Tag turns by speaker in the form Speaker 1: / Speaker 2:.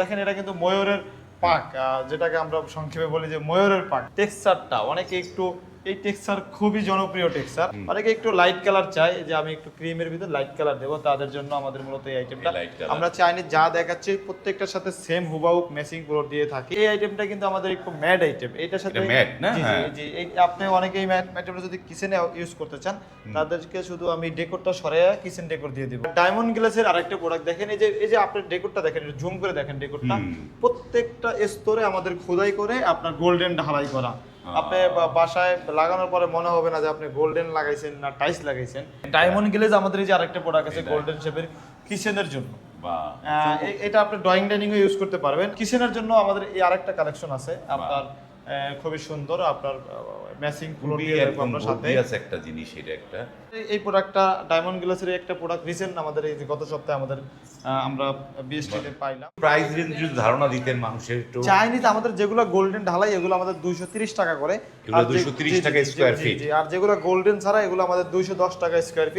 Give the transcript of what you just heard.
Speaker 1: দেখেন এটা কিন্তু ময়ূরের পাক যেটাকে আমরা সংক্ষেপে বলি যে ময়ূরের পাক। টেক্সচারটা, অনেকে একটু এই টেক্সচার খুবই জনপ্রিয় টেক্সচার অনেকে একটু লাইট কালার চাই যে আমি একটু ক্রিমের ভিতর লাইট কালার দেবো তাদের জন্য আমাদের মূলত এই আইটেমটা। আমরা চাইনি যা দেখাচ্ছি প্রত্যেকটার সাথে সেম হুবাহুক ম্যাচিং পুরো দিয়ে থাকি। এই আইটেমটা কিন্তু আমাদের একটু ম্যাড আইটেম এটার সাথে
Speaker 2: না?
Speaker 1: জি। এই আপনি অনেকেই ম্যাটেরিয়াল যদি কিচেনে ইউজ করতে চান তাদেরকে শুধু আমি ডেকোরটা সরাইয়া কিচেন ডেকোর দিয়ে দিব। ডায়মন্ড গ্লাসের আরেকটা প্রোডাক্ট দেখেন এই যে এই যে আপনি ডেকোরটা দেখেন জুম করে দেখেন ডেকোরটা প্রত্যেকটা স্তরে আমাদের খোদাই করে আপনার গোল্ডেন ঢালাই করা। আপনি বাসায় লাগানোর পরে মনে হবে না যে আপনি গোল্ডেন লাগাইছেন না টাইস লাগাইছেন। ডায়মন্ড গ্লেজ আমাদের এই যে আরেকটা প্রোডাক্ট আছে গোল্ডেন শেপের কিচেনের জন্য। এটা আপনি ড্রয়িং ডাইনিং এ ইউজ করতে পারবেন। কিচেনের জন্য আমাদের এই আরেকটা কালেকশন আছে আপনার খুবই সুন্দর আপনার ম্যাচিং আমরা সাথে।
Speaker 2: একটা জিনিস এটা একটা।
Speaker 1: এই- প্রোডাক্টটা ডায়মন্ড গ্লাসের একটা প্রোডাক্ট রিসেন্ট আমাদের এই যে গত সপ্তাহে আমাদের আমরা বিএসটিতে পাইলাম।
Speaker 2: প্রাইস রেঞ্জ যদি ধারণা দিতেন মানুষের একটু।
Speaker 1: চাইনিজ আমাদের যেগুলো গোল্ডেন ঢালাই এগুলো আমাদের দুইশো তিরিশ টাকা করে।
Speaker 2: এগুলো
Speaker 1: আর
Speaker 2: 230
Speaker 1: জি, জি,
Speaker 2: টাকা feet।
Speaker 1: জি, আর যেগুলো গোল্ডেন ছাড়া এগুলো আমাদের দুইশো দশ টাকা স্কোয়ার ফিট